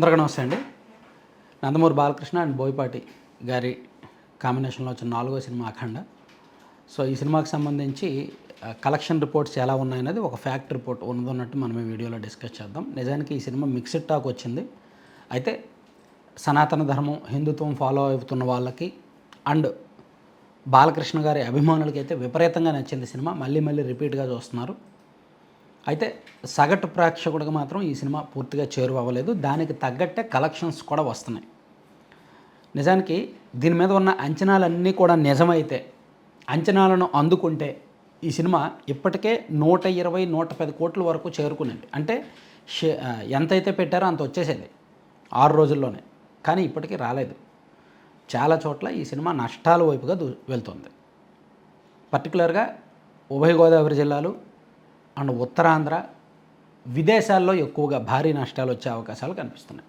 అందరికీ నమస్తే అండి. నందమూరి బాలకృష్ణ అండ్ బోయపాటి గారి కాంబినేషన్లో వచ్చిన నాలుగో సినిమా అఖండ. సో ఈ సినిమాకి సంబంధించి కలెక్షన్ రిపోర్ట్స్ ఎలా ఉన్నాయనేది ఒక ఫ్యాక్ట్ రిపోర్ట్ ఉన్నదన్నట్టు మనం ఈ వీడియోలో డిస్కస్ చేద్దాం. నిజానికి ఈ సినిమా మిక్స్డ్ టాక్ వచ్చింది. అయితే సనాతన ధర్మం హిందుత్వం ఫాలో అవుతున్న వాళ్ళకి అండ్ బాలకృష్ణ గారి అభిమానులకి అయితే విపరీతంగా నచ్చింది సినిమా. మళ్ళీ మళ్ళీ రిపీట్గా చూస్తున్నారు. అయితే సగటు ప్రేక్షకుడికి మాత్రం ఈ సినిమా పూర్తిగా చేరువ అవ్వలేదు దానికి తగ్గట్టే కలెక్షన్స్ కూడా వస్తున్నాయి. నిజానికి దీని మీద ఉన్న అంచనాలన్నీ కూడా నిజమైతే అంచనాలను అందుకుంటే ఈ సినిమా ఇప్పటికే నూట ఇరవై నూట పది కోట్ల వరకు చేరుకునేది. అంటే షే- ఎంతైతే పెట్టారో అంత వచ్చేసేది ఆరు రోజుల్లోనే. కానీ ఇప్పటికీ రాలేదు. చాలా చోట్ల ఈ సినిమా నష్టాల వైపుగా దూ వెళ్తుంది. పర్టికులర్గా ఉభయ గోదావరి జిల్లాలు అండ్ ఉత్తరాంధ్ర విదేశాల్లో ఎక్కువగా భారీ నష్టాలు వచ్చే అవకాశాలు కనిపిస్తున్నాయి.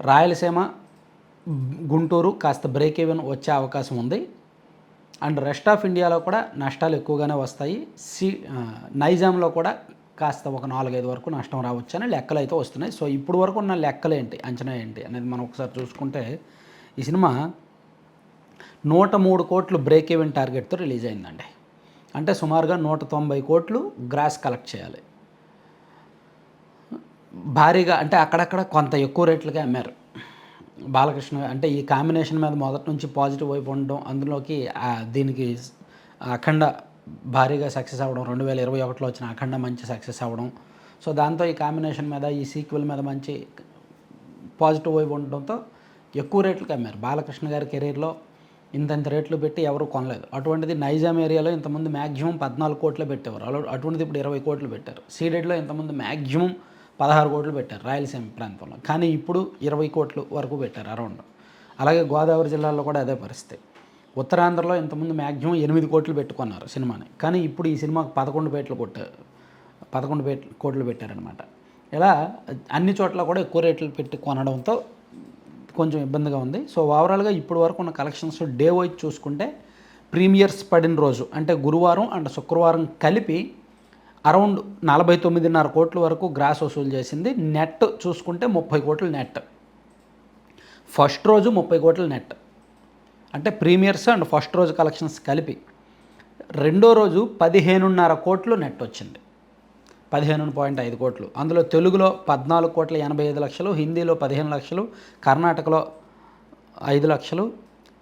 రాయలసీమ గుంటూరు కాస్త బ్రేక్ ఈవెన్ వచ్చే అవకాశం ఉంది. అండ్ రెస్ట్ ఆఫ్ ఇండియాలో కూడా నష్టాలు ఎక్కువగానే వస్తాయి. సి నైజాంలో కూడా కాస్త ఒక నాలుగైదు వరకు నష్టం రావచ్చు అని లెక్కలు అయితే వస్తున్నాయి. సో ఇప్పుడు వరకు ఉన్న లెక్కలు ఏంటి? అంచనా ఏంటి? అనేది మనం ఒకసారి చూసుకుంటే ఈ సినిమా నూట మూడు కోట్లు బ్రేక్ ఈవెన్ టార్గెట్తో రిలీజ్ అయిందండి. అంటే సుమారుగా నూట తొంభై కోట్లు గ్రాస్ కలెక్ట్ చేయాలి. భారీగా అంటే అక్కడక్కడ కొంత ఎక్కువ రేట్లకే అమ్మారు. బాలకృష్ణ అంటే ఈ కాంబినేషన్ మీద మొదటి నుంచి పాజిటివ్ వైపు ఉండడం అందులోకి దీనికి అఖండ భారీగా సక్సెస్ అవ్వడం రెండు వేల ఇరవై ఒకటిలో వచ్చిన అఖండ మంచి సక్సెస్ అవ్వడం. సో దాంతో ఈ కాంబినేషన్ మీద ఈ సీక్వెల్ మీద మంచి పాజిటివ్ వైపు ఉండడంతో ఎక్కువ రేట్లకి అమ్మారు. బాలకృష్ణ గారి కెరీర్లో ఇంతంత రేట్లు పెట్టి ఎవరు కొనలేదు. అటువంటిది నైజాం ఏరియాలో ఇంతమంది మ్యాక్సిమం పద్నాలుగు కోట్లు పెట్టేవారు. అలా అటువంటిది ఇప్పుడు ఇరవై కోట్లు పెట్టారు. సీడెడ్లో ఇంతమంది మ్యాక్సిమం పదహారు కోట్లు పెట్టారు రాయలసీమ ప్రాంతంలో. కానీ ఇప్పుడు ఇరవై కోట్లు వరకు పెట్టారు అరౌండ్. అలాగే గోదావరి జిల్లాలో కూడా అదే పరిస్థితి. ఉత్తరాంధ్రలో ఇంతకుముందు మ్యాక్సిమం ఎనిమిది కోట్లు పెట్టుకున్నారు సినిమాని. కానీ ఇప్పుడు ఈ సినిమాకు పదకొండు పేట్లు కొట్టారు పదకొండు పేట్లు కోట్లు పెట్టారనమాట ఇలా అన్ని చోట్ల కూడా ఎక్కువ రేట్లు పెట్టి కొనడంతో కొంచెం ఇబ్బందిగా ఉంది. సో ఓవరాల్గా ఇప్పుడు వరకు ఉన్న కలెక్షన్స్ డే వైజ్ చూసుకుంటే ప్రీమియర్స్ పడిన రోజు అంటే గురువారం అండ్ శుక్రవారం కలిపి అరౌండ్ నలభై తొమ్మిదిన్నర కోట్ల వరకు గ్రాస్ వసూలు చేసింది. నెట్ చూసుకుంటే ముప్పై కోట్లు నెట్ ఫస్ట్ రోజు ముప్పై కోట్ల నెట్ అంటే ప్రీమియర్స్ అండ్ ఫస్ట్ రోజు కలెక్షన్స్ కలిపి రెండో రోజు పదిహేనున్నర కోట్లు నెట్ వచ్చింది. పదిహేను పాయింట్ ఐదు కోట్లు. అందులో తెలుగులో పద్నాలుగు కోట్ల ఎనభై ఐదు లక్షలు హిందీలో పదిహేను లక్షలు కర్ణాటకలో ఐదు లక్షలు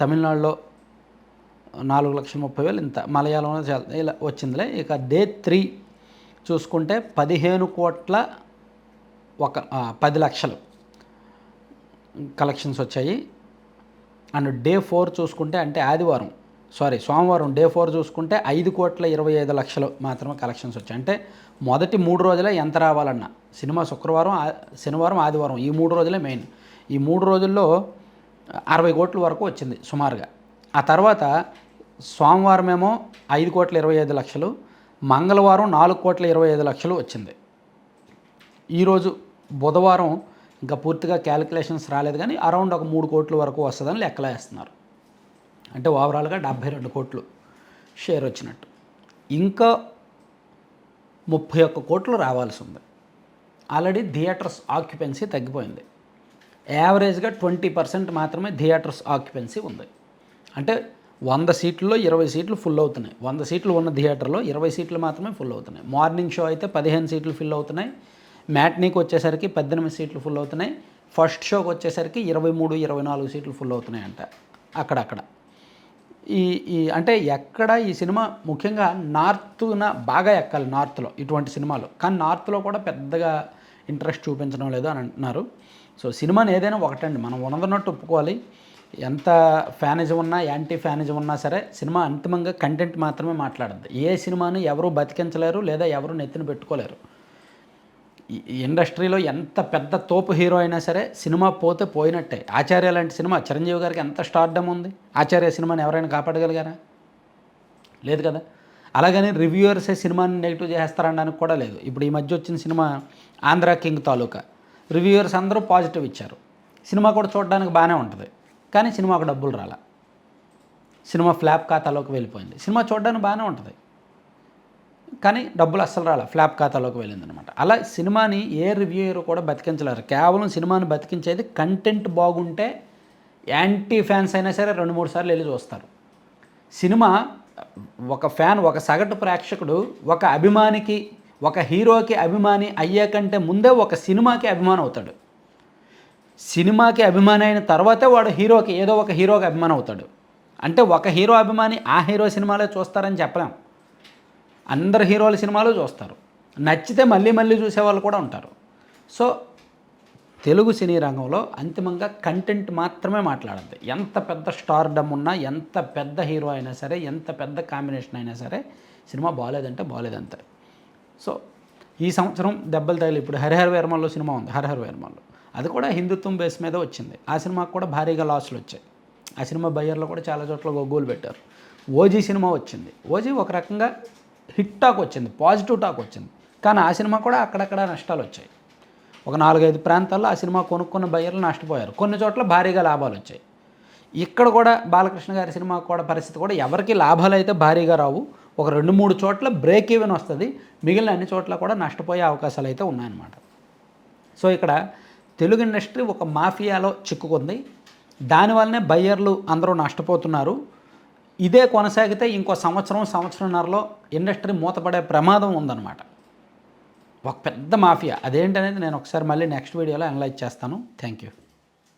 తమిళనాడులో నాలుగు లక్షల ముప్పై వేలు ఇంత. మలయాళంలో ఇలా వచ్చిందిలే. ఇక డే త్రీ చూసుకుంటే పదిహేను కోట్ల ఒక పది లక్షలు కలెక్షన్స్ వచ్చాయి. అండ్ డే ఫోర్ చూసుకుంటే అంటే ఆదివారం సారీ సోమవారం డే ఫోర్ చూసుకుంటే ఐదు కోట్ల ఇరవై ఐదు లక్షలు మాత్రమే కలెక్షన్స్ వచ్చాయి. అంటే మొదటి మూడు రోజులే ఎంత రావాలన్నా? సినిమా శుక్రవారం శనివారం ఆదివారం ఈ మూడు రోజులే మెయిన్ ఈ మూడు రోజుల్లో అరవై కోట్ల వరకు వచ్చింది సుమారుగా. ఆ తర్వాత సోమవారం ఏమో ఐదు కోట్ల ఇరవై ఐదు లక్షలు మంగళవారం నాలుగు కోట్ల ఇరవై ఐదు లక్షలు వచ్చింది. ఈరోజు బుధవారం ఇంకా పూర్తిగా క్యాలిక్యులేషన్స్ రాలేదు కానీ అరౌండ్ ఒక మూడు కోట్ల వరకు వస్తుందని లెక్కలేస్తున్నారు. అంటే ఓవరాల్గా డెబ్భై రెండు కోట్లు షేర్ వచ్చినట్టు. ఇంకా ముప్పై ఒక్క కోట్లు రావాల్సి ఉంది. ఆల్రెడీ థియేటర్స్ ఆక్యుపెన్సీ తగ్గిపోయింది. యావరేజ్గా ట్వంటీ పర్సెంట్ మాత్రమే థియేటర్స్ ఆక్యుపెన్సీ ఉంది. అంటే వంద సీట్లలో ఇరవై సీట్లు ఫుల్ అవుతున్నాయి. వంద సీట్లు ఉన్న థియేటర్లో ఇరవై సీట్లు మాత్రమే ఫుల్ అవుతున్నాయి. మార్నింగ్ షో అయితే పదిహేను సీట్లు ఫిల్ అవుతున్నాయి. మ్యాట్నీకి వచ్చేసరికి పద్దెనిమిది సీట్లు ఫుల్ అవుతున్నాయి. ఫస్ట్ షోకి వచ్చేసరికి ఇరవై మూడు ఇరవై నాలుగు సీట్లు ఫుల్ అవుతున్నాయి అంట అక్కడక్కడ. ఈ ఈ అంటే ఎక్కడ ఈ సినిమా ముఖ్యంగా నార్త్న బాగా ఎక్కాలి నార్త్లో ఇటువంటి సినిమాలు. కానీ నార్త్లో కూడా పెద్దగా ఇంట్రెస్ట్ చూపించడం లేదు అని అంటున్నారు. సో సినిమాని ఏదైనా ఒకటండి మనం ఉన్నదన్నట్టు ఒప్పుకోవాలి. ఎంత ఫ్యానిజం ఉన్నా యాంటీ ఫ్యానిజం ఉన్నా సరే సినిమా అంతిమంగా కంటెంట్ మాత్రమే మాట్లాడద్దు. ఏ సినిమాను ఎవరు బతికించలేరు లేదా ఎవరు నెత్తిన పెట్టుకోలేరు. ఇండస్ట్రీలో ఎంత పెద్ద తోపు హీరో అయినా సరే సినిమా పోతే పోయినట్టే. ఆచార్య లాంటి సినిమా చిరంజీవి గారికి ఎంత స్టార్డమ్ ఉంది? ఆచార్య సినిమాని ఎవరైనా కాపాడగలిగారా? లేదు కదా. అలాగని రివ్యూవర్సే సినిమాని నెగిటివ్ చేస్తారనడానికి కూడా లేదు. ఇప్పుడు ఈ మధ్య వచ్చిన cinema Andhra king Taluka. Reviewers అందరూ పాజిటివ్ ఇచ్చారు. సినిమా కూడా చూడడానికి బాగానే ఉంటుంది. కానీ సినిమాకు డబ్బులు రాలా. సినిమా ఫ్లాప్ ఖాతాలోకి వెళ్ళిపోయింది. సినిమా చూడడానికి బాగానే ఉంటుంది. కానీ డబ్బులు అస్సలు రాలే. ఫ్లాప్ ఖాతాలోకి వెళ్ళిందనమాట. అలా సినిమాని ఏ రివ్యూయర్ కూడా బతికించలేరు. కేవలం సినిమాని బతికించేది కంటెంట్ బాగుంటే యాంటీ ఫ్యాన్స్ అయినా సరే రెండు మూడు సార్లు వెళ్ళి చూస్తారు. సినిమా ఒక ఫ్యాన్ ఒక సగటు ప్రేక్షకుడు ఒక అభిమానికి ఒక హీరోకి అభిమాని అయ్యే కంటే ముందే ఒక సినిమాకి అభిమానం అవుతాడు. సినిమాకి అభిమాని అయిన తర్వాతే వాడు హీరోకి ఏదో ఒక హీరోకి అభిమానం అవుతాడు. అంటే ఒక హీరో అభిమాని ఆ హీరో సినిమాలే చూస్తారని చెప్పలేం. అందరు హీరోల సినిమాలు చూస్తారు. నచ్చితే మళ్ళీ మళ్ళీ చూసేవాళ్ళు కూడా ఉంటారు. సో తెలుగు సినీ రంగంలో అంతిమంగా కంటెంట్ మాత్రమే మాట్లాడద్దు. ఎంత పెద్ద స్టార్డమ్ ఉన్నా ఎంత పెద్ద హీరో అయినా సరే ఎంత పెద్ద కాంబినేషన్ అయినా సరే సినిమా బాగాలేదంటే బాగాలేదంతే సో ఈ సంవత్సరం దెబ్బలు తగిలి ఇప్పుడు హరిహర వేర్మల్లో సినిమా ఉంది హరిహర వేర్మల్లో. అది కూడా హిందుత్వం బేస్ మీద వచ్చింది. ఆ సినిమాకు కూడా భారీగా లాస్లు వచ్చాయి. ఆ సినిమా బయ్యర్లో కూడా చాలా చోట్ల గొగ్గోలు పెట్టారు. ఓజీ సినిమా వచ్చింది. ఓజీ ఒక రకంగా హిట్ టాక్ వచ్చింది పాజిటివ్ టాక్ వచ్చింది. కానీ ఆ సినిమా కూడా అక్కడక్కడ నష్టాలు వచ్చాయి. ఒక నాలుగైదు ప్రాంతాల్లో ఆ సినిమా కొనుక్కున్న బయ్యర్లు నష్టపోయారు. కొన్ని చోట్ల భారీగా లాభాలు వచ్చాయి. ఇక్కడ కూడా బాలకృష్ణ గారి సినిమా కూడా పరిస్థితి కూడా ఎవరికి లాభాలు అయితే భారీగా రావు. ఒక రెండు మూడు చోట్ల బ్రేక్ ఈవెన్ వస్తుంది. మిగిలిన అన్ని చోట్ల కూడా నష్టపోయే అవకాశాలు అయితే ఉన్నాయన్నమాట. సో ఇక్కడ తెలుగు ఇండస్ట్రీ ఒక మాఫియాలో చిక్కుకుంది. దానివల్లనే బయ్యర్లు అందరూ నష్టపోతున్నారు. ఇదే కొనసాగితే ఇంకో సంవత్సరం సంవత్సరంన్నరలో ఇండస్ట్రీ మూతపడే ప్రమాదం ఉందన్నమాట. ఒక పెద్ద మాఫియా. అదేంటనేది నేను ఒకసారి మళ్ళీ నెక్స్ట్ వీడియోలో అనలైజ్ చేస్తాను. Thank you